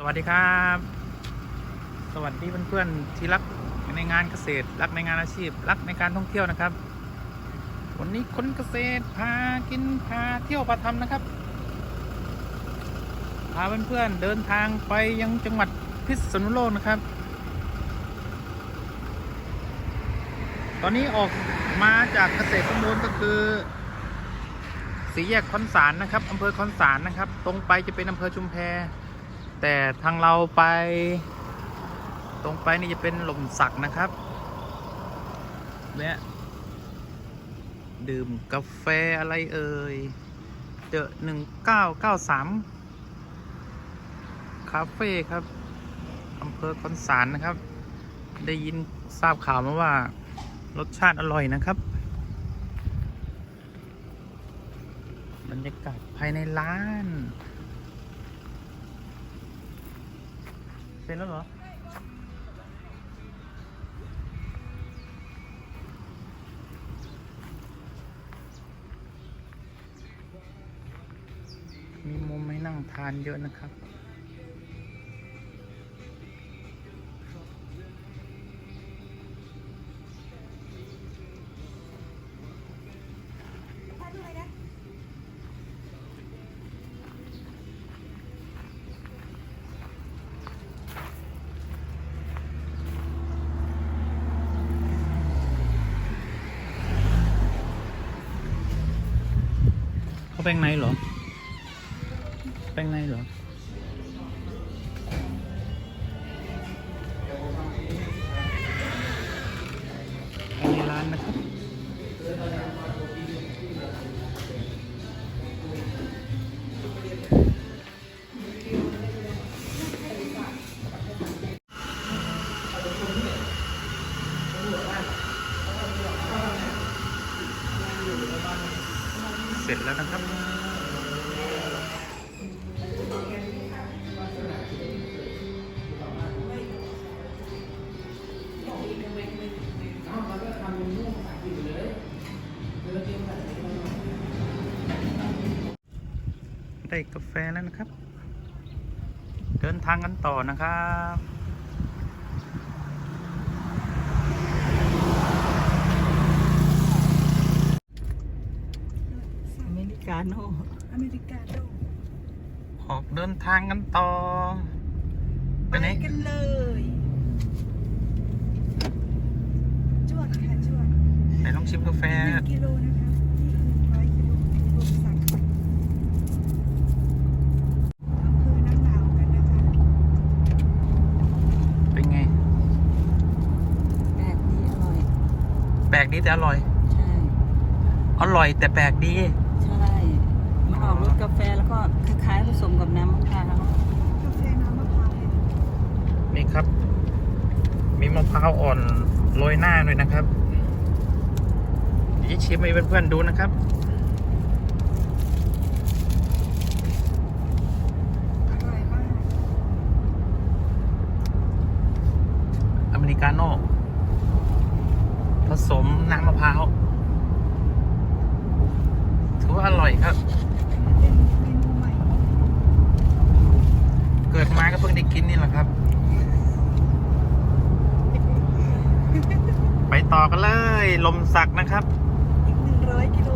สวัสดีครับ สวัสดีเพื่อนๆที่รักในงานเกษตร รักในงานอาชีพ รักในการท่องเที่ยวนะครับ วันนี้คนเกษตรพากินพาเที่ยวพาทำนะครับพาเพื่อนๆเดินทางไปยังจังหวัดพิษณุโลกนะครับ ตอนนี้ออกมาจากเกษตรสมบูรณ์ก็คือสีแยกคอนสารนะครับอำเภอคอนสารนะครับ ตรงไปจะเป็นอำเภอชุมแพ แต่ทางเราไป ตรงไปนี่จะเป็นหล่มสักนะครับแวะดื่มกาแฟอะไรเอ่ยเดอหนึ่งเก้าเก้าสามคาเฟ่ครับอำเภอคอนสารนะครับ ได้ยินทราบข่าวมาว่ารสชาติอร่อยนะครับบรรยากาศภายในร้าน เป็นแล้วเหรอ มีมุมให้นั่งทานเยอะนะครับ แป้งในเหรอ แป้งในเหรอ เสร็จแล้วนะครับ ได้กาแฟแล้วนะครับ เดินทางกันต่อนะครับ อเมริกา โน่อเมริกาโน่ออกเดินทางกันต่อไปไปไหนกันเลยจวดค่ะจวดไหนลองชิมกาแฟหนึ่งกิโลนะคะนี่ร้อยกิโลรวมสั่งค่ะอำเภอน้ำหนาวกันนะคะเป็นไงแปลกดีอร่อยแปลกดีแต่อร่อยใช่อร่อยแต่แปลกดีใช่มัน ออกรสกาแฟแล้วก็คล้ายๆผสมกับน้ำมะพร้าวกาแฟน้ำมะพร้าวเลยนี่ครับ มีมะพร้าวอ่อนโรยหน้าด้วยนะครับเดี๋ยวจะชิมให้เพื่อนๆดูนะครับ อร่อยมากอเมริกาโน่ผสมน้ำมะพร้าว ถือว่าอร่อยครับ เป็นเมนูใหม่ เกิดมาก็เพิ่งได้ กินนี่แหละครับ ไปต่อกันเลย ลมสักนะครับ อีกหนึ่งร้อยกิโล